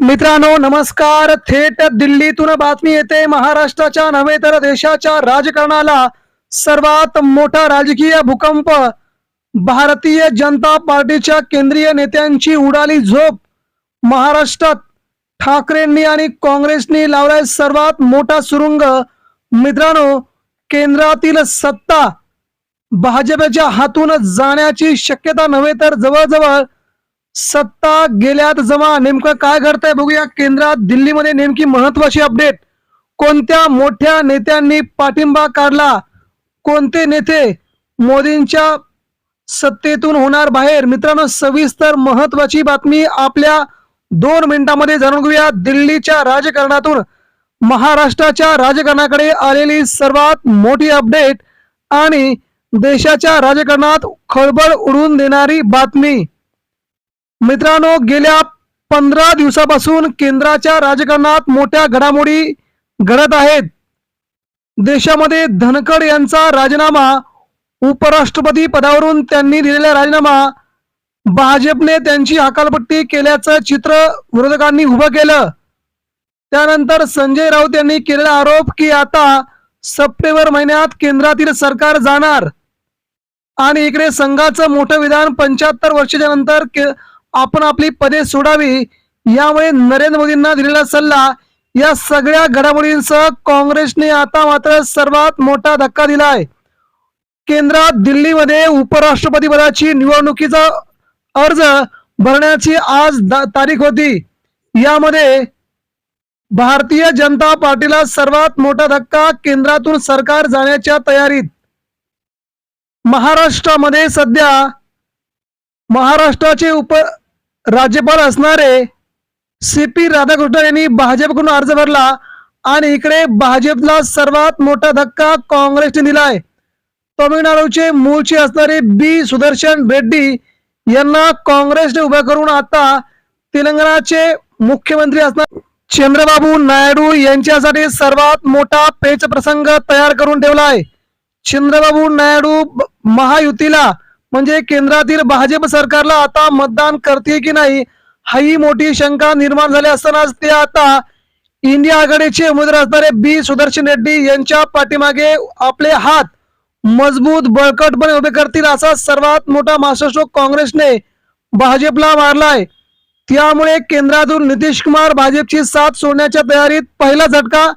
मित्रांनो नमस्कार. थेट दिल्लीतून बातमी येते. महाराष्ट्राच्या नव्हे तर देशाच्या राजकारणाला सर्वात मोठा राजकीय भूकंप. भारतीय जनता पार्टीच्या केंद्रीय नेत्यांची उडाली झोप. महाराष्ट्रात ठाकरेंनी आणि काँग्रेसनी लावलाय सर्वात मोठा सुरुंग. मित्रांनो केंद्रातील सत्ता भाजपच्या हातून जाण्याची शक्यता नव्हे तर जवळजवळ सत्ता गेल्यात जमा. नेमकं काय घडतंय बघूया. केंद्रात दिल्लीमध्ये नेमकी महत्वाची अपडेट कोणत्या मोठ्या नेत्यांनी पाठिंबा काढला? कोणते नेते मोदींच्या सत्तेतून होणार बाहेर? मित्रांनो सविस्तर महत्वाची बातमी आपल्या दोन मिनिटांमध्ये जाणून घेऊया. दिल्लीच्या राजकारणातून महाराष्ट्राच्या राजकारणाकडे आलेली सर्वात मोठी अपडेट आणि देशाच्या राजकारणात खळबळ उडवून देणारी बातमी. मित्रांनो गेल्या पंधरा दिवसापासून केंद्राच्या राजकारणात मोठ्या घडामोडी घडत आहेत. देशामध्ये धनखड यांचा राजीनामा उपराष्ट्रपती पदावरून त्यांनी दिलेला राजीनामा भाजपने त्यांची हकालपट्टी केल्याचं चित्र विरोधकांनी उभं केलं. त्यानंतर संजय राऊत यांनी केलेला आरोप की आता सप्टेंबर महिन्यात केंद्रातील सरकार जाणार. आणि इकडे संघाचं मोठं विधान पंच्याहत्तर वर्षाच्या नंतर आपण आपली पदे सोडावी. यामुळे नरेंद्र मोदींना दिलेला सल्ला या सगळ्या घडामोडींसह काँग्रेसने आता मात्र सर्वात मोठा धक्का दिलाय. केंद्रात दिल्लीमध्ये उपराष्ट्रपती पदाची निवडणुकीचा अर्ज भरण्याची आज तारीख होती. यामध्ये भारतीय जनता पार्टीला सर्वात मोठा धक्का केंद्रातून सरकार जाण्याच्या तयारीत. महाराष्ट्रामध्ये सध्या महाराष्ट्राचे उप राज्यपाल असणारे सी पी राधाकृष्णन यांनी भाजपकडून अर्ज भरला आणि इकडे भाजपला सर्वात मोठा धक्का काँग्रेसने दिलाय. तमिळनाडूचे मूळचे असणारे बी सुदर्शन रेड्डी यांना काँग्रेसने उभे करून आता तेलंगणाचे मुख्यमंत्री असणार चंद्रबाबू नायडू यांच्यासाठी सर्वात मोठा पेच प्रसंग तयार करून ठेवलाय. चंद्रबाबू नायडू महायुतीला म्हणजे केंद्रातील भाजप सरकारला आता मतदान करते की नाही हाही मोठी शंका निर्माण झाली असतानाच ते आता इंडिया आघाडीचे उमेदवार असणारे बी सुदर्शन रेड्डी यांच्या पाठीमागे आपले हात मजबूत बळकटपणे उभे करतील असा सर्वात मोठा मास्टरस्ट्रोक काँग्रेसने भाजपला मारलाय. त्यामुळे केंद्रातून नितीश कुमार भाजपची साथ सोडण्याच्या तयारीत पहिला झटका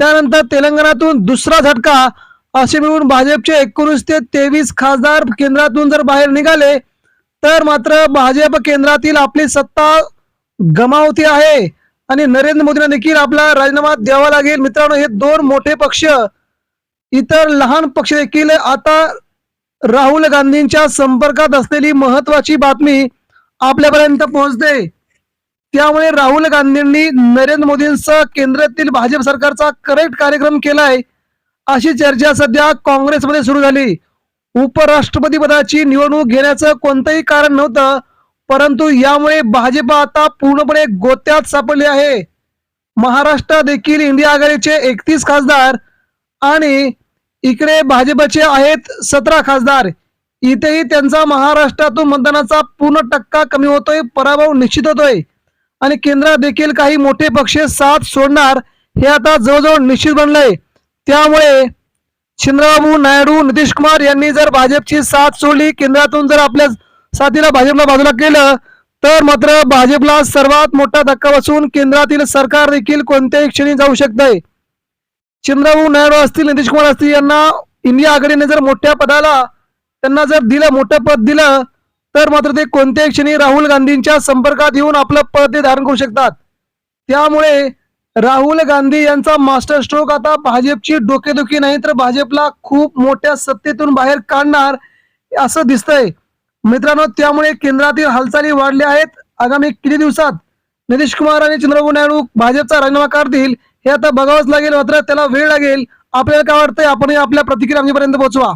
त्यानंतर तेलंगणातून दुसरा झटका असे मिळून भाजपचे एकोणीस ते तेवीस खासदार केंद्रातून जर बाहेर निघाले तर मात्र भाजप केंद्रातील आपली सत्ता गमावती आहे. आणि नरेंद्र मोदींना देखील आपला राजीनामा द्यावा लागेल. मित्रांनो हे दोन मोठे पक्ष इतर लहान पक्ष देखील आता राहुल गांधींच्या संपर्कात असलेली महत्वाची बातमी आपल्यापर्यंत पोहोचते. त्यामुळे राहुल गांधींनी नरेंद्र मोदींसह केंद्रातील भाजप सरकारचा करेक्ट कार्यक्रम केलाय. अशी चर्चा सध्या काँग्रेसमध्ये सुरू झाली. उपराष्ट्रपती पदाची निवडणूक घेण्याचं कोणतंही कारण नव्हतं परंतु यामुळे भाजप आता पूर्णपणे गोत्यात सापडले आहे. महाराष्ट्र देखील इंडिया आघाडीचे एकतीस खासदार आणि इकडे भाजपचे आहेत सतरा खासदार. इथेही त्यांचा महाराष्ट्रातून मतदानाचा पूर्ण टक्का कमी होतोय पराभव निश्चित होतोय. आणि केंद्रात देखील काही मोठे पक्ष साथ सोडणार हे आता जवळजवळ निश्चित बनलंय. त्यामुळे चंद्रबाबू नायडू नितीश कुमार यांनी जर भाजपची साथ सोडली केंद्रातून जर आपल्या साथीला भाजपला बाजूला केलं तर मात्र भाजपला सर्वात मोठा धक्का बसून केंद्रातील सरकार देखील कोणत्याही क्षणी जाऊ शकतंय. चंद्रबाबू नायडू असतील नितीश कुमार असतील यांना इंडिया आघाडीने जर मोठ्या पदाला त्यांना जर दिलं मोठं पद दिलं तर मात्र ते कोणत्याही क्षणी राहुल गांधींच्या संपर्कात येऊन आपलं पद ते धारण करू शकतात. त्यामुळे राहुल गांधी यांचा मास्टर स्ट्रोक आता भाजपची डोकेदुखी नाही तर भाजपला खूप मोठ्या सत्तेतून बाहेर काढणार असं दिसतंय. मित्रांनो त्यामुळे केंद्रातील हालचाली वाढल्या आहेत. आगामी किती दिवसात नितीश कुमार आणि चंद्रबाबू नायडू भाजपचा राजीनामा काढतील हे आता बघावंच लागेल मात्र त्याला वेळ लागेल. आपल्याला काय वाटतंय? आपण आपल्या प्रतिक्रिया आमच्यापर्यंत पोहोचवा.